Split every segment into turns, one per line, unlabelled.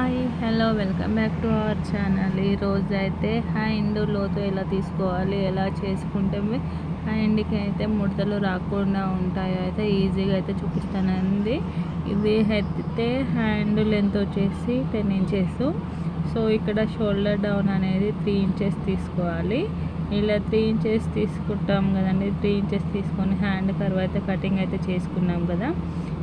Hi hello welcome back to our channel ఈరోజు అయితే hand లోతు ఎలా తీసుకోవాలి ఎలా చేసుకుంటే హ్యాండ్కి అయితే ముడతలు రాకుండా ఉంటాయో. అయితే ఈజీగా అయితే చూపిస్తానండి. ఇది అయితే హ్యాండ్ లెంత్ వచ్చేసి టెన్ ఇంచెస్ సో ఇక్కడ షోల్డర్ డౌన్ అనేది త్రీ ఇంచెస్ తీసుకోవాలి. ఇలా త్రీ ఇంచెస్ తీసుకుంటాం కదండి. త్రీ ఇంచెస్ తీసుకొని హ్యాండ్ కర్వ్ అయితే కటింగ్ అయితే చేసుకున్నాం కదా.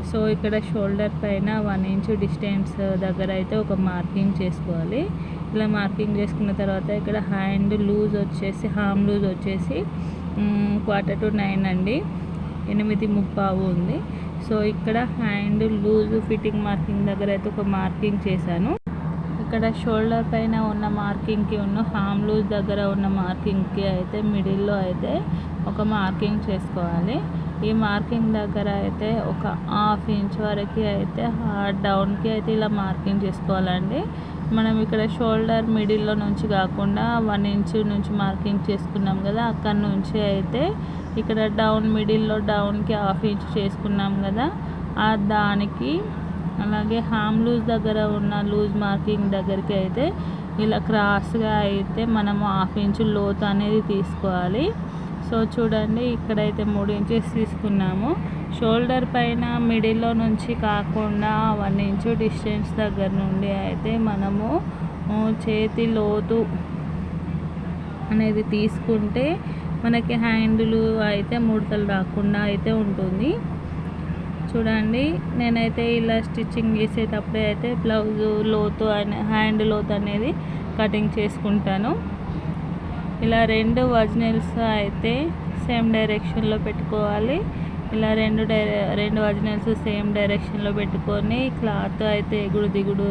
సో ఇక్కడ షోల్డర్ పైన వన్ ఇంచ్ డిస్టెన్స్ దగ్గర అయితే ఒక మార్కింగ్ చేసుకోవాలి. ఇలా మార్కింగ్ చేసుకున్న తర్వాత ఇక్కడ హ్యాండ్ లూజ్ వచ్చేసి హామ్ లూజ్ వచ్చేసి క్వార్టర్ టు నైన్ అండి. ఎనిమిది ముప్పావు ఉంది. సో ఇక్కడ హ్యాండ్ లూజ్ ఫిట్టింగ్ మార్కింగ్ దగ్గర అయితే ఒక మార్కింగ్ చేశాను. ఇక్కడ షోల్డర్ పైన ఉన్న మార్కింగ్కి ఉన్న హామ్ లూజ్ దగ్గర ఉన్న మార్కింగ్కి అయితే మిడిల్లో అయితే ఒక మార్కింగ్ చేసుకోవాలి. ఈ మార్కింగ్ దగ్గర అయితే ఒక హాఫ్ ఇంచ్ వరకు అయితే డౌన్కి అయితే ఇలా మార్కింగ్ చేసుకోవాలండి. మనం ఇక్కడ షోల్డర్ మిడిల్లో నుంచి కాకుండా వన్ ఇంచ్ నుంచి మార్కింగ్ చేసుకున్నాం కదా అక్కడ నుంచి అయితే ఇక్కడ డౌన్ మిడిల్లో డౌన్కి హాఫ్ ఇంచ్ చేసుకున్నాం కదా ఆ దానికి అలాగే హామ్ లూజ్ దగ్గర ఉన్న లూజ్ మార్కింగ్ దగ్గరికి అయితే ఇలా క్రాస్గా అయితే మనము హాఫ్ ఇంచు లోతు అనేది తీసుకోవాలి. సో చూడండి ఇక్కడైతే మూడు ఇంచెస్ తీసుకున్నాము. షోల్డర్ పైన మిడిల్లో నుంచి కాకుండా వన్ ఇంచు డిస్టెన్స్ దగ్గర నుండి అయితే మనము చేతి లోతు అనేది తీసుకుంటే మనకి హ్యాండిల్ అయితే ముడతలు రాకుండా అయితే ఉంటుంది. చూడండి నేనైతే ఇలా స్టిచ్చింగ్ చేసేటప్పుడే అయితే బ్లౌజ్ లోతు అనే హ్యాండ్ లోతు అనేది కటింగ్ చేసుకుంటాను. ఇలా రెండు వజనల్స్ అయితే సేమ్ డైరెక్షన్లో పెట్టుకోవాలి. ఇలా రెండు డై రెండు వజనల్స్ సేమ్ డైరెక్షన్లో పెట్టుకొని క్లాత్ అయితే ఎగుడు దిగుడు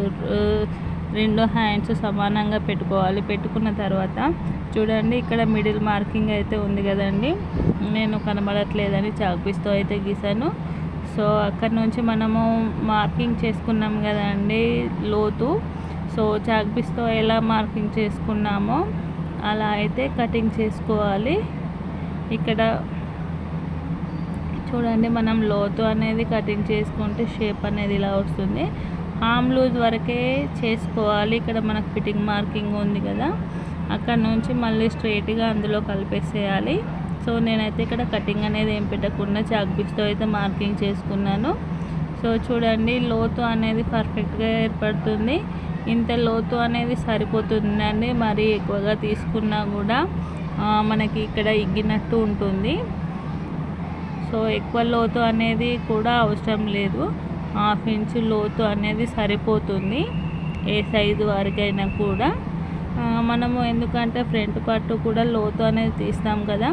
రెండు హ్యాండ్స్ సమానంగా పెట్టుకోవాలి. పెట్టుకున్న తర్వాత చూడండి ఇక్కడ మిడిల్ మార్కింగ్ అయితే ఉంది కదండి. నేను కనబడట్లేదని చాక్పీస్తో అయితే గీసాను. సో అక్కడ నుంచి మనము మార్కింగ్ చేసుకున్నాం కదండి లోతు. సో చాక్పీస్తో ఎలా మార్కింగ్ చేసుకున్నామో అలా అయితే కటింగ్ చేసుకోవాలి. ఇక్కడ చూడండి మనం లోతు అనేది కటింగ్ చేసుకుంటే షేప్ అనేది ఇలా వస్తుంది. హామ్ లూజ్ వరకే చేసుకోవాలి. ఇక్కడ మనకు ఫిట్టింగ్ మార్కింగ్ ఉంది కదా. అక్కడ నుంచి మళ్ళీ స్ట్రైట్గా అందులో కలిపేసేయాలి. సో నేనైతే ఇక్కడ కటింగ్ అనేది ఏం పెట్టకుండా చాక్బిక్స్తో అయితే మార్కింగ్ చేసుకున్నాను. సో చూడండి లోతు అనేది పర్ఫెక్ట్గా ఏర్పడుతుంది. ఇంత లోతు అనేది సరిపోతుందండి మరి ఎక్కువగా తీసుకున్నా కూడా. మనకి ఇక్కడ ఇగ్గినట్టు ఉంటుంది. సో ఎక్కువ లోతు అనేది కూడా అవసరం లేదు. హాఫ్ ఇంచ్ లోతు అనేది సరిపోతుంది ఏ సైజు వరకైనా కూడా. మనము ఎందుకంటే ఫ్రంట్ పార్ట్ కూడా లోతు అనేది తీస్తాం కదా.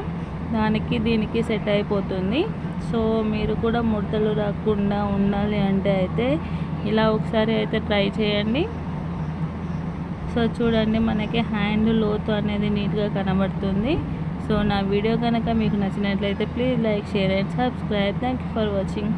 దానికి దీనికి సెట్ అయిపోతుంది. సో మీరు కూడా ముడతలు రాకుండా ఉండాలి అంటే అయితే ఇలా ఒకసారి అయితే ట్రై చేయండి. సో చూడండి మనకి హ్యాండ్ లోతు అనేది నీట్గా కనబడుతుంది. సో నా వీడియో కనుక మీకు నచ్చినట్లయితే please like share and subscribe. Thank you for watching.